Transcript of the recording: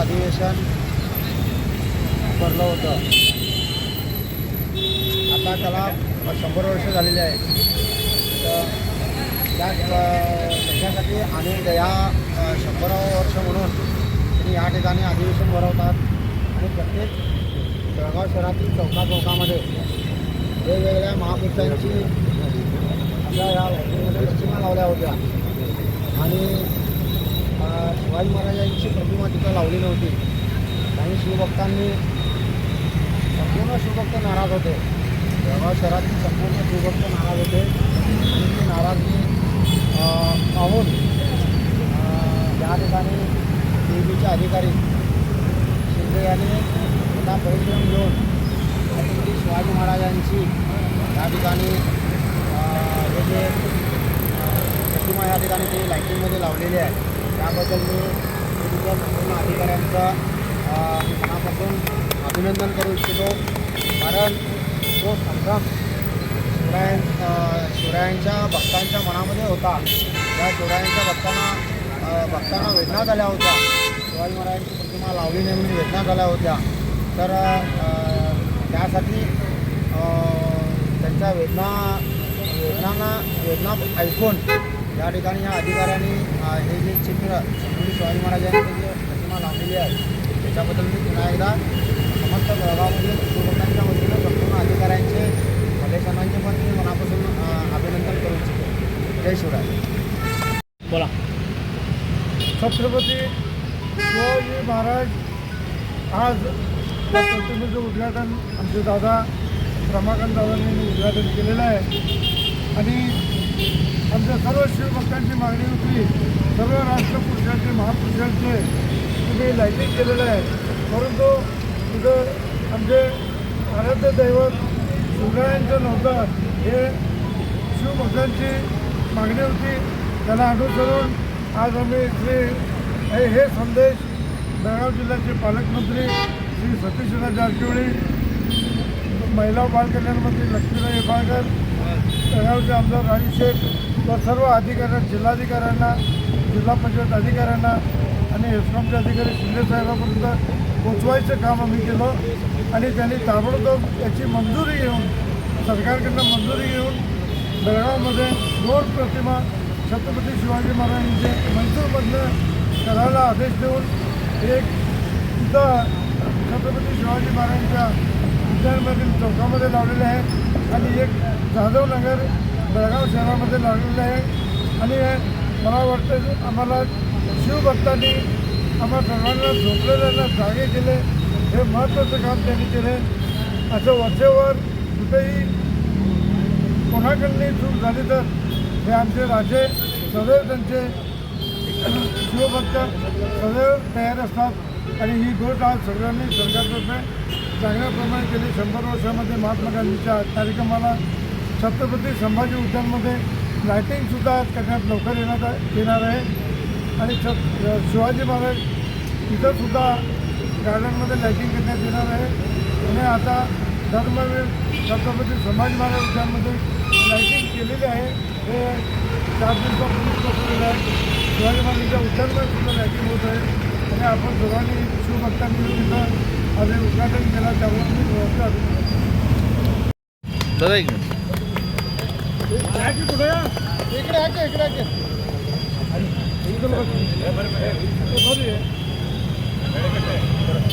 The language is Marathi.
अधिवेशन भरलं होतं आता त्याला शंभर वर्ष झालेली आहे तर त्या त्याच्यासाठी आणि या शंभरावं वर्ष म्हणून त्यांनी या ठिकाणी अधिवेशन भरवतात आणि प्रत्येक जळगाव शहरातील चौका चौकामध्ये वेगवेगळ्या महापुरुषांची आपल्या या लावल्या होत्या आणि शिवाजी महाराजांची प्रतिमा तिथं लावली नव्हती. काही शिवभक्तांनी संपूर्ण शिवभक्त नाराज होते. जळगाव शहरातील संपूर्ण शिवभक्त नाराज होते. आणि ती नाराजगी पाहून या ठिकाणी देवीचे अधिकारी शिंदे यांनी पुन्हा परिश्रम घेऊन छत्रपती शिवाजी महाराजांची या ठिकाणी हे जे प्रतिमा या ठिकाणी ते लाईटिंगमध्ये लावलेली आहे. त्याबद्दल मी तुमच्या संपूर्ण अधिकाऱ्यांचं मनापासून अभिनंदन करू इच्छितो. कारण तो संभ्रम शिवरायां शिवरायांच्या भक्तांच्या मनामध्ये होता त्या शिवरायांच्या भक्तांना भक्तांना वेदना झाल्या होत्या. शिवाजी महाराजांची प्रतिमा लावली नाही म्हणून वेदना झाल्या होत्या. तर त्यासाठी त्यांच्या वेदना वेदनांना वेदना ऐकून या ठिकाणी या अधिकाऱ्यांनी हे जे चित्र छत्रपती शिवाजी महाराजांची जे प्रतिमा लावलेली आहे त्याच्याबद्दल मी पुन्हा एकदा समस्त जळगावमधील शिवभक्तांच्या वतीनं संपूर्ण अधिकाऱ्यांचे मलेशांचे पण मी मनापासून अभिनंदन करू इच्छितो. जय शिवराय. बोला. छत्रपती शिवाजी महाराज आज त्या प्रतिमेचं उद्घाटन आमचे दादा रमाकांत दादांनी उद्घाटन केलेलं आहे. आणि आमच्या सर्व शिवभक्तांची मागणी होती सर्व राष्ट्रपुरुषांचे महापुरुषांचे तुम्ही लाईटिंग केलेलं आहे. परंतु तिथं आमचे आराध्य दैवत शिवरायांचं नव्हतं हे शिवभक्तांची मागणी होती. त्याला अनुसरून आज आम्ही श्री हे हे संदेश बेळगाव जिल्ह्याचे पालकमंत्री श्री सतीशराव जारकिहोळी महिला बालकल्याण मंत्री लक्ष्मीराव हेबाळकर तळगावचे आमदार राजू शेठ व सर्व अधिकाऱ्यांना जिल्हाधिकाऱ्यांना जिल्हा पंचायत अधिकाऱ्यांना आणि एसकॉमचे अधिकारी शिंदेसाहेबांपर्यंत पोचवायचं काम आम्ही केलं आणि त्यांनी ताबडतोब याची मंजुरी घेऊन सरकारकडनं मंजुरी घेऊन बेळगावमध्ये दोन प्रतिमा छत्रपती शिवाजी महाराजांचे म्हैसूरमधनं करायला आदेश देऊन एक सुद्धा छत्रपती शिवाजी महाराजांच्या उद्यानमधील चौकामध्ये लावलेले आहे आणि एक जाधवनगर बेळगाव शहरामध्ये लागलेलं आहे. आणि मला वाटतं आम्हाला शिवभक्तांनी आम्हा सर्वांना झोपलेल्यांना जागे केले. हे महत्त्वाचं काम त्यांनी केले. असं वर्षेवर कुठेही कोणाकडली चूक झाली तर हे आमचे राजे सदैव त्यांचे शिवभक्त सदैव तयार असतात. आणि ही गोष्ट आज सगळ्यांनी सरकारतर्फे चांगल्याप्रमाणे गेली शंभर वर्षामध्ये महात्मा गांधीच्या कार्यक्रमाला छत्रपती संभाजी उद्यानमध्ये लायटिंगसुद्धा आज करण्यात लवकर येण्यात येणार आहे. आणि छत शिवाजी महाराज इथंसुद्धा गार्डनमध्ये लायटिंग करण्यात येणार आहे. आणि आता धर्मवीर छत्रपती संभाजी महाराज उद्यानमध्ये लायटिंग केलेली आहे. हे चार दिवसापूर्वी बसलेलं आहे. शिवाजी महाराजांच्या उद्यानमध्ये सुद्धा लायटिंग होत आहे. आणि आपण सर्वांनी शिवभक्तांनी इथं આજે ઉદઘાટન પહેલાં જવાનું दादा एक मिनिट इकडे हाके इकडे हाके एकदम बरं.